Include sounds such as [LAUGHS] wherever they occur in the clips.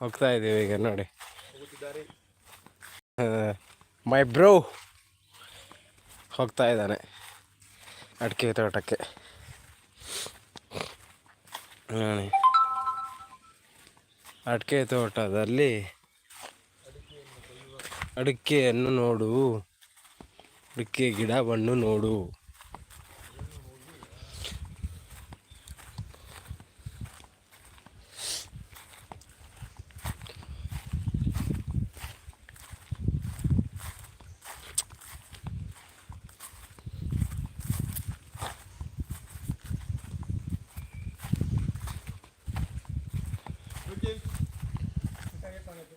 ಹೋಗ್ತಾ ಇದ್ದೀವಿ ಈಗ ನೋಡಿ. ಮೈ ಬ್ರೋ ಹೋಗ್ತಾ ಇದ್ದಾನೆ ಅಡಿಕೆ ತೋಟಕ್ಕೆ. ನೋಡಿ. ಅಡಿಕೆ ತೋಟದಲ್ಲಿ ಅಡಿಕೆಯನ್ನು ನೋಡು. ಅಡಿಕೆ ಗಿಡವನ್ನು ನೋಡು.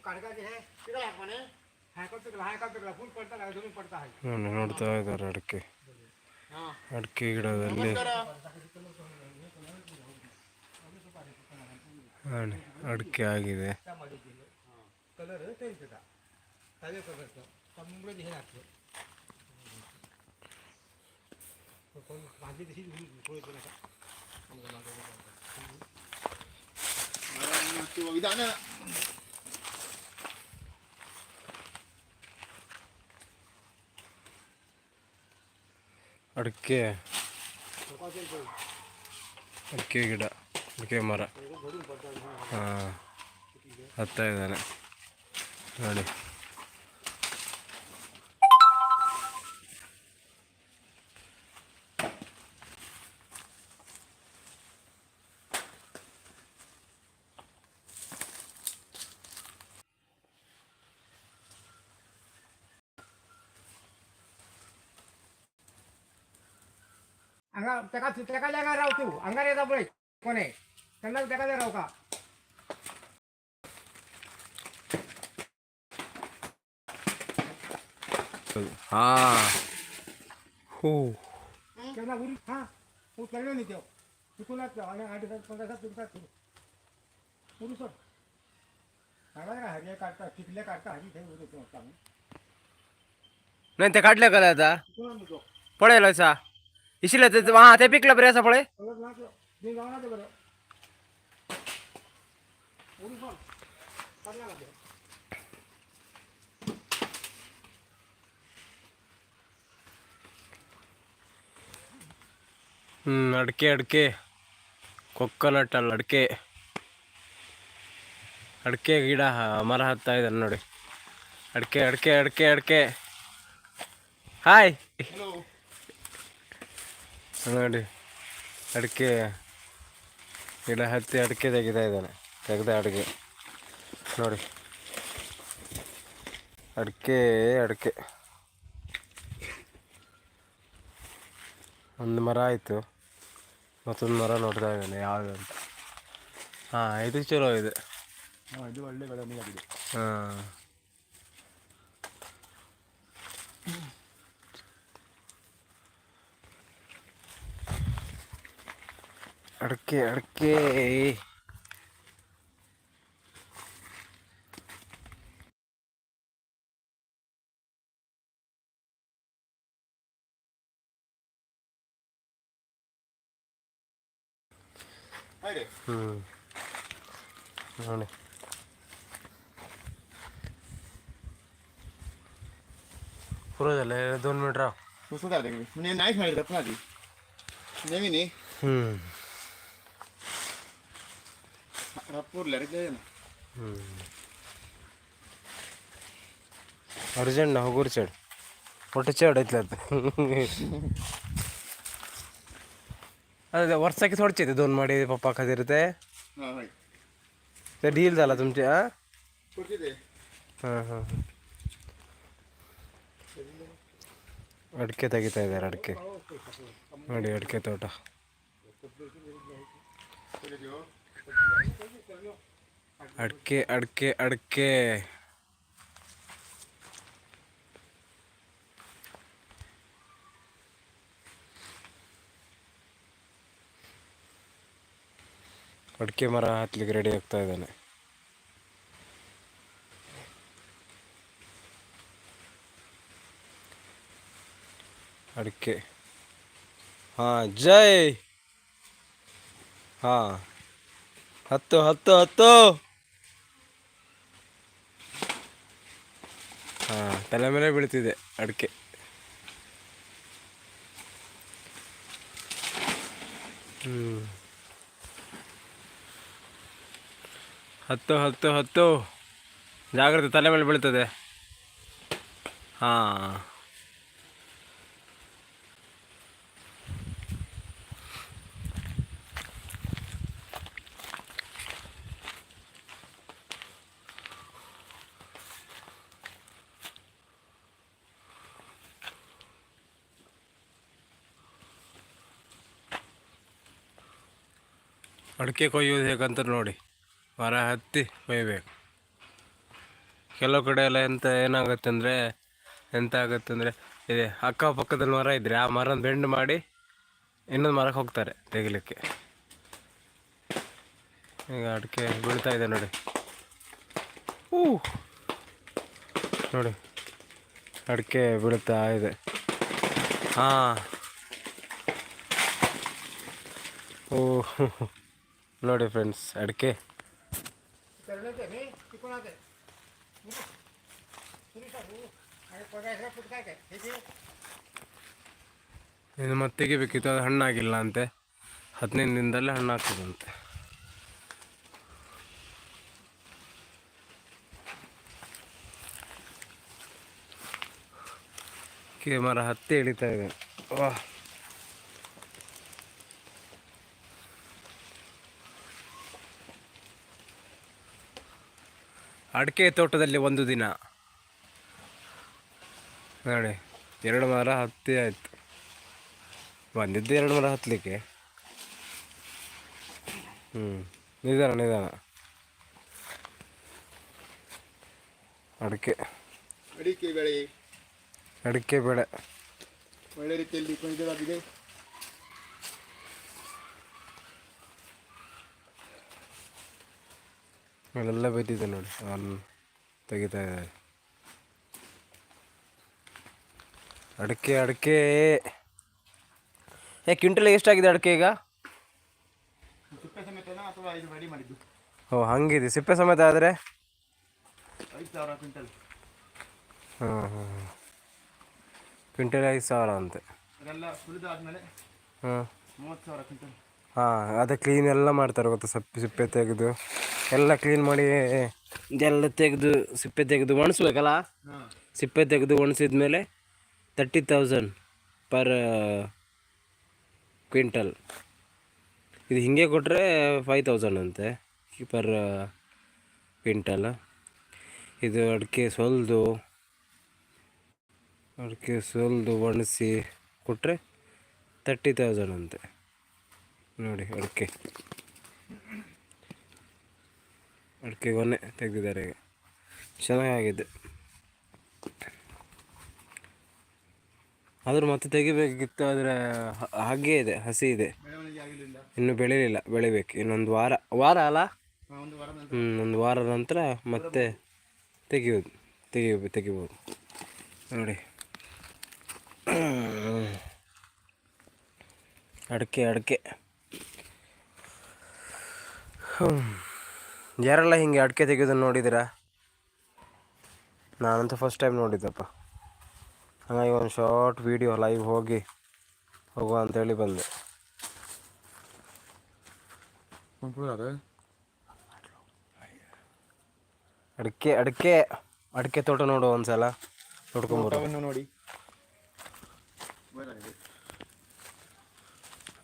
तिकडे हात म्हणे ನೋಡಿ ನೋಡ್ತಾ ಇದ್ದಾರೆ ಅಡಿಕೆ हा ಅಡಿಕೆ ಗಿಡದಲ್ಲಿ ನೋಡಿ ಅಡಿಕೆ ಆಗಿದೆ कलर त्यांचा साध्या कलरचं त्यामुळे हे लागतं माझी तशी थोडी नका इथं आणा ಅಡಿಕೆ. ಅಡಿಕೆ ಗಿಡ ಅಡಿಕೆ ಮರ. ಹಾಂ ಹತ್ತಾ ಇದ್ದಾನೆ. ನೋಡಿ. त्याका जागा राव तू. अंगार येता पळय कोणे त्यांना त्याका जा राव का? ಹಾಂ ಹೂ त्यांना उरी हा. तू केलं नाही तेव्हा. चुकूनच आणि आठ दिवसात पंधरा तुमचा सुरू. उरू सांगा का हरिया काढता चिखल्या काढता हरी ठेव उरू नाही ते काढलं का आता? पळेल असा. इशिला ते हां ते पिकलं बरे असं पळे कलर ना मी जाऊ ना ते बरं उरू सोड काढला का ते ಹ್ಞೂ ಅಡಿಕೆ ಅಡಿಕೆ ಕೊಕೊನಟ್ ಅಲ್ಲ ಅಡಿಕೆ ಅಡಿಕೆ ಗಿಡ ಹ- ಮರ ಹತ್ತಾ ಇದ್ದಾನೆ ನೋಡಿ ಅಡಿಕೆ ಅಡಿಕೆ ಅಡಿಕೆ ಅಡಿಕೆ ಹಾಯ್ हॅलो ನೋಡಿ ಅಡಿಕೆ ಗಿಡ ಹತ್ತಿ ಅಡಿಕೆ ತೆಗಿತಾ ಇದ್ದಾನೆ ತೆಗೆದ ಅಡಿಕೆ ನೋಡಿ. ಅಡಿಕೆ ಅಡಿಕೆ. ಒಂದು ಮರ ಆಯಿತು. ಮತ್ತೊಂದು ಮರ ನೋಡ್ತಾ ಇದ್ದಾನೆ ಯಾವುದು ಅಂತ. ಹಾಂ ಇದು ಚಲೋ ಇದೆ. ಇದು ಒಳ್ಳೆ ಬೆಳವಣಿಗೆ ಆಗಿದೆ. ಹಾಂ. अड़के अड़के। हम्म। पुरं झालं दोन मिनिट राह। नाही नहीं नहीं। आहे नेहमी नाही हम्म पुरल्या रे ना ಅರ್ಜೆಂಟ್ ನಾವು ಹೋಗೋರು ಚಡ್ ಒಟ್ಟು ಚಡ್ ಐತ್ಲತ್ अरे वर्षाकी थोडचे ते दोन माडे पप्पा खातीर ते हा होय ते डील झाला तुमचे हां कुठचे ते ಹಾಂ ಹಾಂ ಅಡಿಕೆ ತೆಗಿತಾ ಇದ್ದಾರೆ ಅಡಿಕೆ ನೋಡಿ ಅಡಿಕೆ ತೋಟ कुठे देऊ ಅಡಿಕೆ ಅಡಿಕೆ ಅಡಿಕೆ ಅಡಿಕೆ ಮರ ಹತ್ಲಿಕ್ಕೆ ರೆಡಿ ಆಗ್ತಾ ಇದ್ದಾನೆ ಅಡಿಕೆ ಹಾಂ ಜೈ ಹಾಂ ಹತ್ತು ಹತ್ತು ಹತ್ತು. ಹಾಂ, ತಲೆ ಮೇಲೆ ಬೀಳ್ತಿದೆ ಅಡಿಕೆ. ಹ್ಞೂ ಹತ್ತು ಹತ್ತು ಹತ್ತು. ಜಾಗ್ರತೆ, ತಲೆ ಮೇಲೆ ಬೀಳ್ತದೆ. ಹಾಂ. ಅಡಿಕೆ ಕೊಯ್ಯೋದು ಹೇಗಂತ ನೋಡಿ. ಮರ ಹತ್ತಿ ಕೊಯ್ಬೇಕು. ಕೆಲವು ಕಡೆ ಎಲ್ಲ ಎಂತ ಏನಾಗುತ್ತೆ ಅಂದರೆ, ಎಂತ ಆಗುತ್ತೆ ಅಂದರೆ, ಇದೆ ಅಕ್ಕಪಕ್ಕದಲ್ಲಿ ಮರ ಇದ್ದರೆ ಆ ಮರ ಬೆಂಡ್ ಮಾಡಿ ಇನ್ನೊಂದು ಮರಕ್ಕೆ ಹೋಗ್ತಾರೆ ತೆಗಿಲಿಕ್ಕೆ. ಈಗ ಅಡಿಕೆ ಬೀಳ್ತಾ ಇದೆ ನೋಡಿ. ಊ ನೋಡಿ. ಅಡಿಕೆ ಬೀಳ್ತಾ ಇದೆ. ಹಾಂ. ಓ. ನೋಡಿ ಫ್ರೆಂಡ್ಸ್, ಅಡಿಕೆ. ಇದು ಮತ್ತೆಗೆ ಬೇಕಿತ್ತು, ಅದು ಹಣ್ಣಾಗಿಲ್ಲ ಅಂತೆ. ಹದಿನೈದು ದಿನದಲ್ಲೇ ಹಣ್ಣು ಆಗ್ತದಂತೆ ಮರ ಹತ್ತಿ ಎಳಿತಾ ಇದೆ. ವಾಹ್. ಅಡಿಕೆ ತೋಟದಲ್ಲಿ ಒಂದು ದಿನ. ನೋಡಿ ಎರಡು ಮರ ಹತ್ತಿ ಆಯಿತು. ಬಂದಿದ್ದು ಎರಡು ಮರ ಹತ್ತಲಿಕ್ಕೆ ಹ್ಞೂ ನಿಧಾನ ನಿಧಾನ. ಅಡಿಕೆ. ಅಡಿಕೆ ಬೆಳೆ. ಅಡಿಕೆ ಬೆಳೆ. ಒಳ್ಳೆ ರೀತಿಯಲ್ಲಿ ಅಲ್ಲೆಲ್ಲ ಬಿದ್ದಿದೆ ನೋಡಿ. ಅಲ್ಲಿ ತೆಗಿತಾ ಇದ್ದಾರೆ ಅಡಿಕೆ ಅಡಿಕೆ. ಏ ಕ್ವಿಂಟಲ್ ಎಷ್ಟಾಗಿದೆ ಅಡಿಕೆ ಈಗ? ಓ ಹಂಗಿದೆ. ಸಿಪ್ಪೆ ಸಮೇತ ಆದರೆ? ಹಾಂ ಹಾಂ ಕ್ವಿಂಟಲ್ ಐದು ಸಾವಿರ ಅಂತೆ. ಹಾಂ. ಹಾಂ ಅದು ಕ್ಲೀನ್ ಎಲ್ಲ ಮಾಡ್ತಾರೆ ಗೊತ್ತಾ ಸಪ್ಪೆ ಸಿಪ್ಪೆ ತೆಗೆದು. ಎಲ್ಲ ಕ್ಲೀನ್ ಮಾಡಿ ಇದೆಲ್ಲ ತೆಗೆದು ಸಿಪ್ಪೆ ತೆಗೆದು ಒಣಸ್ಬೇಕಲ್ಲ? ಸಿಪ್ಪೆ ತೆಗೆದು ಒಣಸಿದ ಮೇಲೆ ತರ್ಟಿ ತೌಸಂಡ್ ಪರ್ ಕ್ವಿಂಟಲ್ ಇದು ಹೀಗೆ ಕೊಟ್ಟರೆ ಫೈವ್ ತೌಸಂಡ್ ಅಂತೆ ಪರ್ ಕ್ವಿಂಟಲ್ ಇದು ಅಡಿಕೆ ಸೊಲ್ದು ಅಡಿಕೆ ಸೊಲ್ದು ಒಣಸಿ ಕೊಟ್ಟರೆ ತರ್ಟಿ ತೌಸಂಡ್ ಅಂತೆ. ನೋಡಿ, ಅಡಿಕೆ. ಅಡಿಕೆ ಗೊನೆ ತೆಗೆದಿದ್ದಾರೆ ಈಗ. ಚೆನ್ನಾಗಿದೆ ಆದರೂ ಮತ್ತೆ ತೆಗಿಬೇಕಿತ್ತು, ಆದರೆ ಹಾಗೆ ಇದೆ, ಹಸಿ ಇದೆ. ಇನ್ನು ಬೆಳಿಲಿಲ್ಲ ಬೆಳಿಬೇಕು. ಇನ್ನೊಂದು ವಾರ ವಾರ ಅಲ್ಲ? ಹ್ಞೂ ಒಂದು ವಾರದ ನಂತರ ಮತ್ತೆ ತೆಗಿಯೋದು ತೆಗಿಯೋ, ತೆಗಿಬೋದು. ನೋಡಿ. ಅಡಿಕೆ ಅಡಿಕೆ. ಯಾರೆಲ್ಲ ಹಿಂಗೆ ಅಡಿಕೆ ತೆಗೆಯೋದನ್ನು ನೋಡಿದ್ದೀರಾ? ನಾನಂತೂ ಫಸ್ಟ್ ಟೈಮ್ ನೋಡಿದ್ದಪ್ಪ. ಹಾಗಾಗಿ ಒಂದು ಶಾರ್ಟ್ ವೀಡಿಯೋ ಲೈವ್ ಹೋಗಿ ಹೋಗುವ ಅಂತೇಳಿ ಬಂದೆ. ಅಡಿಕೆ ಅಡಿಕೆ ಅಡಿಕೆ ತೋಟ ನೋಡು ಒಂದ್ಸಲ. ನೋಡ್ಕೊಂಬರು ನೋಡಿ.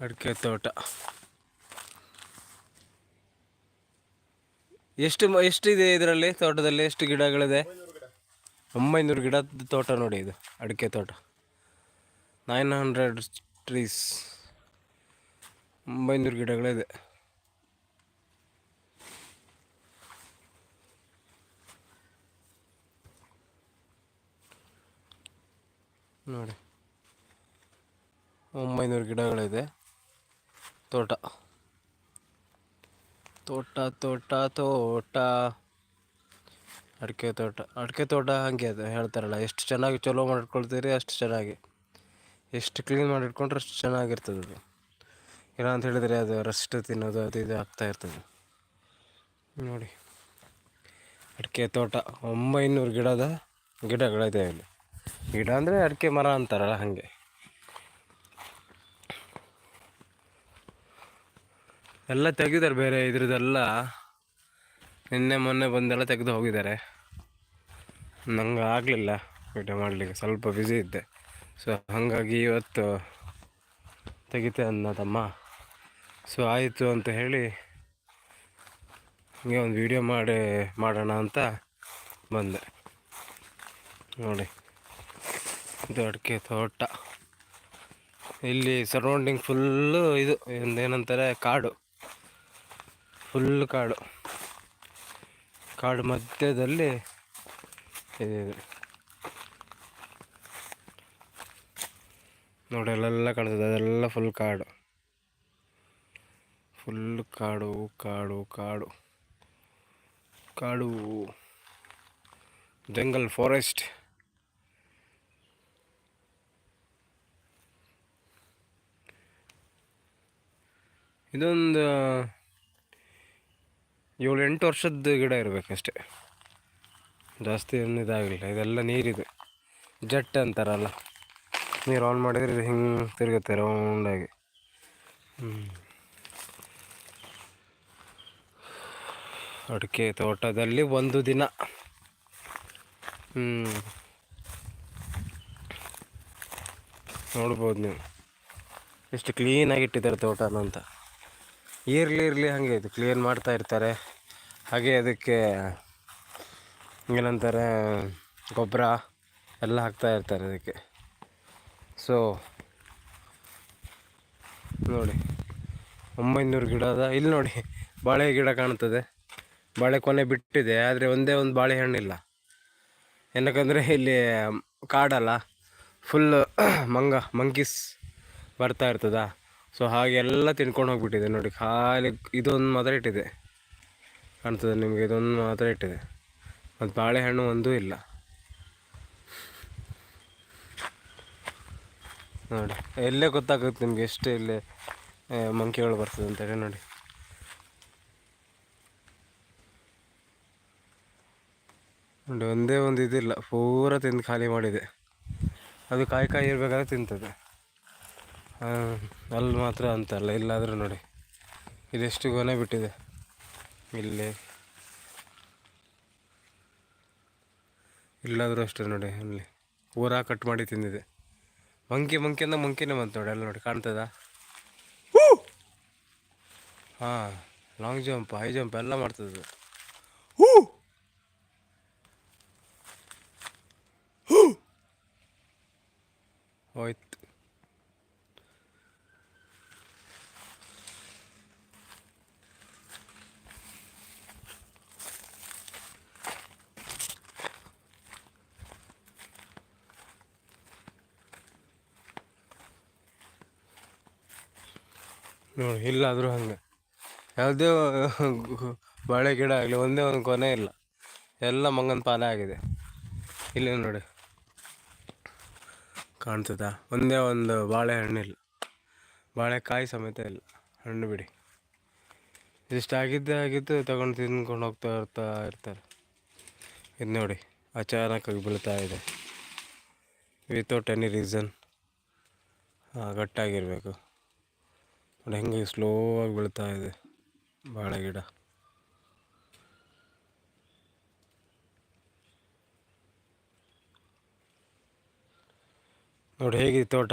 ಅಡಿಕೆ ತೋಟ. ಎಷ್ಟು ಎಷ್ಟಿದೆ ಇದರಲ್ಲಿ ತೋಟದಲ್ಲಿ? ಎಷ್ಟು ಗಿಡಗಳಿದೆ? ಒಂಬೈನೂರು ಗಿಡ ತೋಟ ನೋಡಿ ಇದು, ಅಡಿಕೆ ತೋಟ. ನೈನ್ ಹಂಡ್ರೆಡ್ ಟ್ರೀಸ್ ಒಂಬೈನೂರು ಗಿಡಗಳಿದೆ. ನೋಡಿ. ಒಂಬೈನೂರು ಗಿಡಗಳಿದೆ ತೋಟ. ತೋಟ ತೋಟ ತೋಟ. ಅಡಿಕೆ ತೋಟ ಅಡಿಕೆ ತೋಟ ಹಾಗೆ ಅದು ಹೇಳ್ತಾರಲ್ಲ, ಎಷ್ಟು ಚೆನ್ನಾಗಿ ಚಲೋ ಮಾಡಿಟ್ಕೊಳ್ತೀರಿ ಅಷ್ಟು ಚೆನ್ನಾಗಿ. ಎಷ್ಟು ಕ್ಲೀನ್ ಮಾಡಿಟ್ಕೊಂಡ್ರೆ ಅಷ್ಟು ಚೆನ್ನಾಗಿರ್ತದೆ ಅದು. ಇಲ್ಲ ಅಂತ ಹೇಳಿದರೆ ಅದು ರಸ್ಟ್ ತಿನ್ನೋದು, ಅದು ಇದು ಆಗ್ತಾ ಇರ್ತದೆ. ನೋಡಿ. ಅಡಿಕೆ ತೋಟ, ಒಂಬೈನೂರು ಗಿಡದ ಗಿಡಗಳಿದೆ ಇಲ್ಲಿ ಗಿಡ ಅಂದರೆ ಅಡಿಕೆ ಮರ ಅಂತಾರಲ್ಲ ಹಾಗೆ. ಎಲ್ಲ ತೆಗೆದಿದ್ದಾರೆ ಬೇರೆ ಇದ್ರದ್ದೆಲ್ಲ. ನಿನ್ನೆ, ಮೊನ್ನೆ ಬಂದೆಲ್ಲ ತೆಗೆದು ಹೋಗಿದ್ದಾರೆ. ನಂಗೆ ಆಗಲಿಲ್ಲ ವಿಡಿಯೋ ಮಾಡಲಿಕ್ಕೆ, ಸ್ವಲ್ಪ ಬ್ಯುಸಿ ಇದ್ದೆ. ಸೊ ಹಾಗಾಗಿ ಇವತ್ತು ತೆಗಿತೆ ಅನ್ನ ತಮ್ಮ ಸೊ ಆಯಿತು ಅಂತ ಹೇಳಿ ಹಿಂಗೆ ಒಂದು ವಿಡಿಯೋ ಮಾಡಿ, ಮಾಡೋಣ ಅಂತ ಬಂದೆ. ನೋಡಿ, ಇದು ಅಡಿಕೆ ತೋಟ. ಇಲ್ಲಿ ಸರೌಂಡಿಂಗ್ ಫುಲ್ಲು ಇದು ಏನಂತಾರೆ ಕಾಡು. ಫುಲ್ ಕಾಡು. ಕಾಡು ಮಧ್ಯದಲ್ಲಿ ಇದೆ. ನೋಡಿ, ಅಲ್ಲೆಲ್ಲ ಕಾಣ್ತದೆ. ಅದೆಲ್ಲ ಫುಲ್ ಕಾಡು. ಫುಲ್ ಕಾಡು ಕಾಡು ಕಾಡು. ಕಾಡು. ಜಂಗಲ್ ಫಾರೆಸ್ಟ್ ಇದೊಂದು ಏಳು ಎಂಟು ವರ್ಷದ ಗಿಡ ಇರಬೇಕಷ್ಟೆ. ಜಾಸ್ತಿ ಏನು ಇದಾಗಲಿಲ್ಲ ಇದೆಲ್ಲ ನೀರಿದೆ. ಜಟ್ ಅಂತಾರಲ್ಲ, ನೀರು ಆನ್ ಮಾಡಿದರೆ ಇದು ಹಿಂಗೆ ತಿರುಗುತ್ತೆ ರೌಂಡಾಗಿ ಅಡಿಕೆ ತೋಟದಲ್ಲಿ ಒಂದು ದಿನ. ಹ್ಞೂ ನೋಡ್ಬೋದು ನೀವು. ಎಷ್ಟು ಕ್ಲೀನಾಗಿ ಇಟ್ಟಿದ್ದಾರೆ ತೋಟನ ಅಂತ. ಇರಲಿ ಇರಲಿ, ಹಾಗೆ ಇದು ಕ್ಲೀನ್ ಮಾಡ್ತಾ ಇರ್ತಾರೆ. ಹಾಗೆ ಅದಕ್ಕೆ ಏನಂತಾರೆ, ಗೊಬ್ಬರ ಎಲ್ಲ ಹಾಕ್ತಾ ಇರ್ತಾರೆ ಅದಕ್ಕೆ. ಸೊ ನೋಡಿ, ಒಂಬೈನೂರು ಅದ. ಇಲ್ಲಿ ನೋಡಿ, ಬಾಳೆ ಗಿಡ ಕಾಣ್ತದೆ. ಬಾಳೆ ಕೊನೆ ಬಿಟ್ಟಿದೆ, ಆದರೆ ಒಂದೇ ಒಂದು ಬಾಳೆಹಣ್ಣಿಲ್ಲ ಏನಕ್ಕಂದರೆ ಇಲ್ಲಿ ಕಾಡಲ್ಲ ಫುಲ್ [COUGHS] ಮಂಗ, ಮಂಕೀಸ್ ಬರ್ತಾ ಇರ್ತದ. ಸೊ ಹಾಗೆಲ್ಲ ತಿನ್ಕೊಂಡು ಹೋಗ್ಬಿಟ್ಟಿದೆ ನೋಡಿ. ಖಾಲಿ ಇದೊಂದು ಮಾತ್ರ ಇಟ್ಟಿದೆ. ಕಾಣ್ತದೆ ನಿಮಗೆ, ಇದೊಂದು ಮಾತ್ರ ಇಟ್ಟಿದೆ. ಮತ್ತು ಬಾಳೆಹಣ್ಣು ಒಂದೂ ಇಲ್ಲ. ನೋಡಿ, ಎಲ್ಲೇ ಗೊತ್ತಾಗುತ್ತೆ ನಿಮ್ಗೆ ಎಷ್ಟು ಇಲ್ಲಿ ಮಂಕಿಗಳು ಬರ್ತದೆ ಅಂತೇಳಿ ನೋಡಿ. ನೋಡಿ, ಒಂದೇ ಒಂದು ಇದಿಲ್ಲ. ಪೂರ ತಿಂದು ಖಾಲಿ ಮಾಡಿದೆ. ಅದು ಕಾಯಿ ಕಾಯಿ ಇರಬೇಕಾದ್ರೆ ತಿಂತದೆ. ಅಲ್ಲಿ ಮಾತ್ರ ಅಂತಲ್ಲ, ಇಲ್ಲಾದರೂ ನೋಡಿ. ಇದೆಷ್ಟು ಗೊನೆ ಬಿಟ್ಟಿದೆ. ಇಲ್ಲಿ. ಇಲ್ಲಾದರೂ ಅಷ್ಟೇ ನೋಡಿ, ಅಲ್ಲಿ. ಊರ ಕಟ್ ಮಾಡಿ ತಿಂದಿದೆ. ಮಂಕಿ ಮಂಕಿ ಅಂದ ಮಂಕಿನೇ ಬಂತು ನೋಡಿ, ಅಲ್ಲಿ ನೋಡಿ, ಕಾಣ್ತದ? ಹಾಂ! ಲಾಂಗ್ ಜಂಪ್ ಹೈ ಜಂಪ್ ಎಲ್ಲ ಮಾಡ್ತದೆ. ಹೋಯ್ತು. ನೋಡಿ, ಇಲ್ಲಾದರೂ ಹಂಗೆ. ಯಾವುದೇ ಬಾಳೆ ಗಿಡ ಆಗಲಿ, ಒಂದೇ ಒಂದು ಕೊನೆ ಇಲ್ಲ. ಎಲ್ಲ ಮಂಗನ ಪಾಲೆ ಆಗಿದೆ. ಇಲ್ಲಿ ನೋಡಿ. ಕಾಣ್ತದಾ? ಒಂದೇ ಒಂದು ಬಾಳೆಹಣ್ಣಿಲ್ಲ ಬಾಳೆಕಾಯಿ ಸಮೇತ ಇಲ್ಲ. ಹಣ್ಣು ಬಿಡಿ. ಇದಿಷ್ಟು ಆಗಿದ್ದೇ ತಗೊಂಡು ತಿಂದ್ಕೊಂಡು ಹೋಗ್ತಾ ಇರ್ತಾ ಇರ್ತಾರೆ. ಇದು ನೋಡಿ ಅಚಾನಕ್ಕಾಗಿ ಬೀಳ್ತಾ ಇದೆ. ವಿತೌಟ್ ಎನಿ ರೀಸನ್ ಗಟ್ಟಾಗಿರಬೇಕು. ನೋಡಿ ಹೆಂಗೆ ಸ್ಲೋ ಆಗಿ ಬೀಳ್ತಾ ಇದೆ ಬಾಳೆ ಗಿಡ. ನೋಡಿ ಹೇಗಿದೆ ತೋಟ?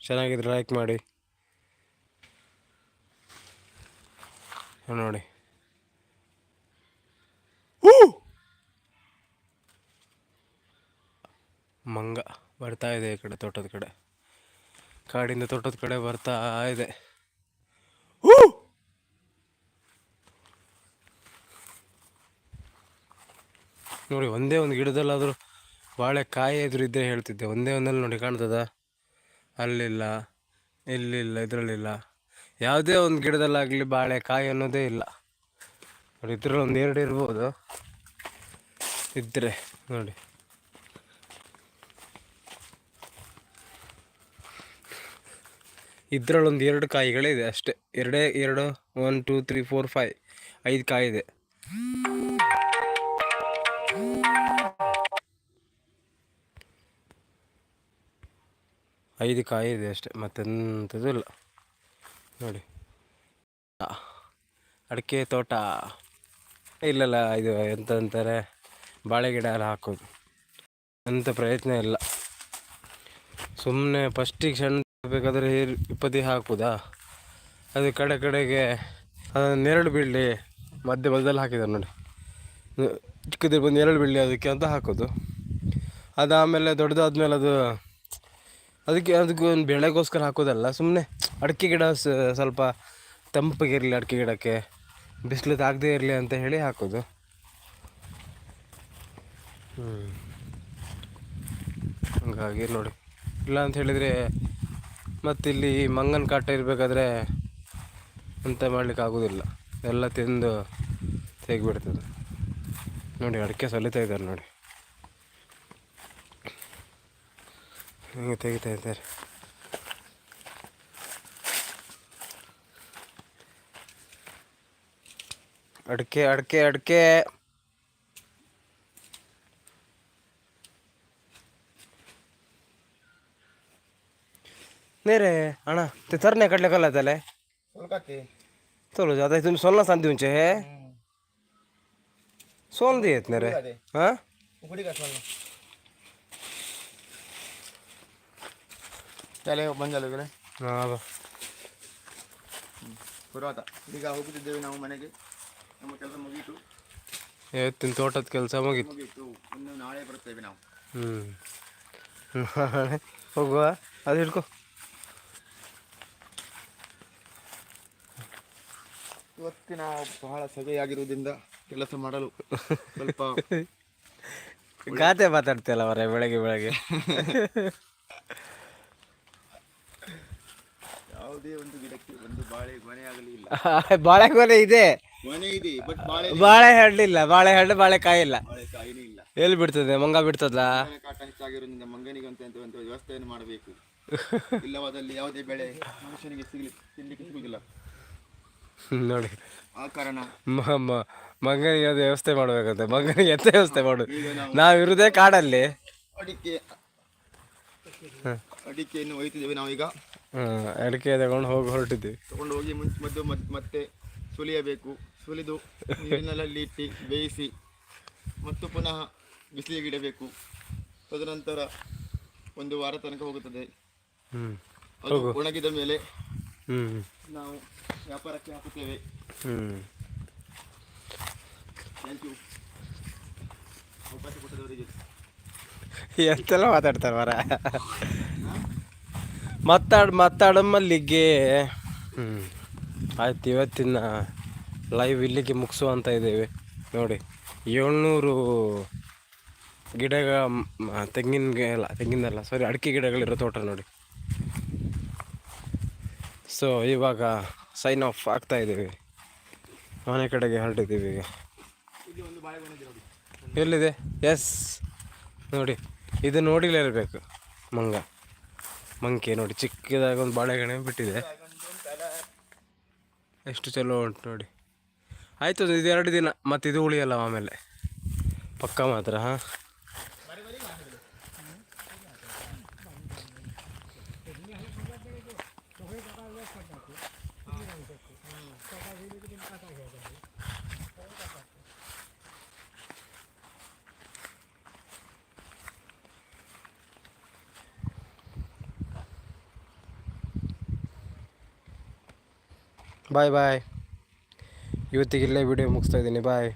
ಚೆನ್ನಾಗಿದ್ರೆ ಲೈಕ್ ಮಾಡಿ. ನೋಡಿ. ಮಂಗ ಬರ್ತಾ ಇದೆ ಈ ಕಡೆ ತೋಟದ ಕಡೆ. ಕಾಡಿಂದ ತೋಟದ ಕಡೆ ಬರ್ತಾ ಇದೆ. ನೋಡಿ, ಒಂದೇ ಒಂದು ಗಿಡದಲ್ಲಾದರೂ ಬಾಳೆಕಾಯಿ ಎದುರು ಇದ್ದರೆ ಹೇಳ್ತಿದ್ದೆ. ಒಂದೇ ಒಂದಲ್ಲಿ ನೋಡಿ ಕಾಣ್ತದ? ಅಲ್ಲಿಲ್ಲ, ಇಲ್ಲಿಲ್ಲ, ಇದರಲ್ಲಿಲ್ಲ. ಯಾವುದೇ ಒಂದು ಗಿಡದಲ್ಲಾಗಲಿ ಬಾಳೆ ಕಾಯಿ ಅನ್ನೋದೇ ಇಲ್ಲ. ನೋಡಿ, ಇದ್ರಲ್ಲಿ ಒಂದು ಎರಡು ಇರ್ಬೋದು. ಇದ್ದರೆ ನೋಡಿ. ಇದ್ರಲ್ಲಿ ಒಂದು ಎರಡು ಕಾಯಿಗಳೇ ಇದೆ ಅಷ್ಟೇ. ಎರಡೇ, ಎರಡು one two three four five ಐದು ಕಾಯಿ ಇದೆ. ಐದು ಕಾಯಿ ಇದೆ ಅಷ್ಟೇ, ಮತ್ತೆಂಥದ್ದು ಇಲ್ಲ. ನೋಡಿ. ಅಡಿಕೆ ತೋಟ. ಇಲ್ಲಲ್ಲ, ಇದು ಎಂತ ಅಂತಾರೆ ಬಾಳೆ ಗಿಡ ಎಲ್ಲ ಹಾಕೋದು. ಅಂತ ಪ್ರಯತ್ನ ಇಲ್ಲ. ಸುಮ್ಮನೆ ಫಸ್ಟಿಗೆ ಸಣ್ಣ ಬೇಕಾದರೆ ಇಪ್ಪತ್ತಿ ಹಾಕ್ಬೋದಾ? ಅದು ಕಡೆ ಕಡೆಗೆ ನೆರಳು ಬೀಳಲಿ ಮಧ್ಯ ಮಧ್ಯದಲ್ಲಿ ಹಾಕಿದ್ದಾರೆ ನೋಡಿ. ನ- ಚಿಕ್ಕದು ಬಂದು ನೆರಳು ಬೀಳಲಿ ಅದಕ್ಕೆ ಅಂತ ಹಾಕೋದು. ಅದಾದಮೇಲೆ ದೊಡ್ಡದಾದ್ಮೇಲೆ ಅದು ಅದಕ್ಕೆ ಅದಕ್ಕೆ ಒಂದು ಬೆಳೆಗೋಸ್ಕರ ಹಾಕೋದಲ್ಲ ಸುಮ್ಮನೆ ಅಡಿಕೆ ಗಿಡ ಸ್ವಲ್ಪ ತಂಪಗಿರಲಿ ಅಡಿಕೆ ಗಿಡಕ್ಕೆ, ಬಿಸಿಲು ತಾಗದೇ ಇರಲಿ ಅಂತ ಹೇಳಿ ಹಾಕೋದು. ಹ್ಞೂ ಹಂಗಾಗಿ ನೋಡಿ. ಇಲ್ಲ ಅಂತ ಹೇಳಿದರೆ ಮತ್ತಿಲ್ಲಿ ಮಂಗನ ಕಾಟ ಇರಬೇಕಾದ್ರೆ ಅಂತ ಮಾಡ್ಲಿಕ್ಕೆ ಆಗೋದಿಲ್ಲ. ಎಲ್ಲ ತಿಂದು ತೆಗಿಬಿಡ್ತದೆ ನೋಡಿ, ಅಡಿಕೆ ಸಲಿತಾ ಇದ್ದಾರೆ ನೋಡಿ. ಹಿಂಗೆ ತೆಗಿತಾ ಇದ್ದಾರೆ. ಅಡಿಕೆ ಅಡಿಕೆ ಅಡಿಕೆ. नेरे अण्णा ते तरण्या कडल्या कला त्याला सोलकाते चलो आता तुम्ही सोलना सांगते तुमचे हे सोल दे येत ना रे उघडी हा उघडी का सोल ತಲೆ ಬಂದಲ್ಲ ಇವ್ರೆ ಹಾ ಬಾ ಪುರಾತ ಈಗ ಹೋಗುತ್ತಿದ್ದೇವೆ ನಾವು ಮನೆಗೆ ನಮ್ಮ ಕೆಲಸ ಮುಗೀತು ಇವತ್ತಿನ ತೋಟದ ಕೆಲಸ ಮುಗೀತು ಮುಗೀತು ಇನ್ನು ನಾಳೆ ಬರುತ್ತೇವೆ ನಾವು ಹ್ಞೂ ಹೋಗುವ ಅದು ಹಿಡ್ಕೊ ಇವತ್ತಿನ ಬಹಳ ಸಭೆಯಾಗಿರುವುದರಿಂದ ಕೆಲಸ ಮಾಡಲು ಸ್ವಲ್ಪ ಗಾತೆ ಮಾತಾಡ್ತಿಯಲ್ಲ ಅವರೇ ಬೆಳಗ್ಗೆ ಬೆಳಗ್ಗೆ. ಯಾವುದೇ ಒಂದು ಗಿಡಕ್ಕೆ ಒಂದು ಬಾಳೆ ಮನೆ ಆಗಲಿ ಇಲ್ಲ. [LAUGHS] ಬಾಳೆಗೊನೆ ಇದೆ. ಮನೆ ಇದೆ ಬಟ್ ಬಾಳೆ ಬಾಳೆಹಣ್ಣಿಲ್ಲ ಬಾಳೆಹಣ್ಣು ಬಾಳೆಕಾಯಿ ಇಲ್ಲ ಬಾಳೆ ಕಾಯಿ ಇಲ್ಲ. ಎಲ್ಲಿ ಬಿಡ್ತದೆ ಮಂಗ ಬಿಡ್ತದ ಕಾಟ ಹೆಚ್ಚಾಗಿರೋದ್ರಿಂದ ಅಂತ ವ್ಯವಸ್ಥೆಯನ್ನು ಮಾಡಬೇಕು. [LAUGHS] ಇಲ್ಲವಾದಲ್ಲಿ ಯಾವುದೇ ಬೆಳೆ ಮನುಷ್ಯನಿಗೆ ಸಿಗಲಿ ತಿನ್ಲಿಕ್ಕೆ ಸಿಗುವುದಿಲ್ಲ. ನೋಡಿ. ಆ ಕಾರಣ ಮಂಗನಿಗೆ ಅದು ವ್ಯವಸ್ಥೆ ಮಾಡ್ಬೇಕಂತೆ. ಮಂಗನಿಗೆ ಎಂತ ವ್ಯವಸ್ಥೆ ಮಾಡು ಈಗ ನಾವು ನಾವು ಇರುದೇ ಕಾಡಲ್ಲಿ. ಅಡಿಕೆ. ಅಡಿಕೆಯನ್ನು ಒಯ್ತಿದ್ದೇವೆ ನಾವೀಗ. ಅಡಿಕೆ ತಗೊಂಡು ಹೋಗಿ ಹೊರಟಿದ್ವಿ ತಗೊಂಡು ಹೋಗಿ ಮುಂಚೆ ಮದ್ದು ಮತ್- ಮತ್ತೆ ಸುಲಿಯಬೇಕು. ಸುಲಿದು ನೀರಿನಲ್ಲಿ ಇಟ್ಟು ಬೇಯಿಸಿ ಮತ್ತು ಪುನಃ ಬಿಸಿಲಿಗೆ ಇಡಬೇಕು. ತದನಂತರ ಒಂದು ವಾರ ತನಕ ಹೋಗುತ್ತದೆ. ಅದು ಒಣಗಿದ ಮೇಲೆ ನಾವು ವ್ಯಾಪಾರಕ್ಕೆ ಹಾಕುತ್ತೇವೆ. ಥ್ಯಾಂಕ್ ಯು ಅವಕಾಶ ಕೊಟ್ಟದವರಿಗೆ. ಎಂತೆಲ್ಲ ಮಾತಾಡ್ತಾರೆ ಮರ ಮಾತಾಡ್ ಮಾತಾಡಮ್ಮಲ್ಲಿಗೆ ಹ್ಮ್. ಆಯ್ತು ಇವತ್ತಿನ ಲೈವ್ ಇಲ್ಲಿಗೆ ಮುಗಿಸುವಂತ ಇದ್ದೇವೆ. ನೋಡಿ ಏಳ್ನೂರು ಗಿಡಗಳ ತೆಂಗಿನ ತೆಂಗಿನಲ್ಲ ಸಾರಿ ಅಡಿಕೆ ಗಿಡಗಳಿರೋ ತೋಟ ನೋಡಿ. ಸೊ ಇವಾಗ ಸೈನ್ ಆಫ್ ಆಗ್ತಾ ಇದ್ದೀವಿ. ಮನೆ ಕಡೆಗೆ ಹೊರಟಿದ್ದೀವಿ ಈಗ. ಎಲ್ಲಿದೆ? ಎಸ್ ನೋಡಿ, ಇದು ನೋಡಿಲೇ ಇರಬೇಕು. ಮಂಗ. ಮಂಕೆ ನೋಡಿ, ಚಿಕ್ಕದಾಗಿ ಒಂದು ಬಾಳೆಗಣೆ ಬಿಟ್ಟಿದೆ. ಎಷ್ಟು ಚಲೋ ಉಂಟು ನೋಡಿ. ಆಯಿತು ಇದು ಎರಡು ದಿನ ಮತ್ತು ಇದು ಉಳಿಯಲ್ಲ ಆಮೇಲೆ. ಪಕ್ಕ ಮಾತ್ರ, ಹಾಂ? ಬಾಯ್ ಬಾಯ್ ಇವತ್ತಿಗೆ ಇಲ್ಲೇ ವಿಡಿಯೋ ಮುಗಿಸ್ತಾ ಇದ್ದೀನಿ. ಬಾಯ್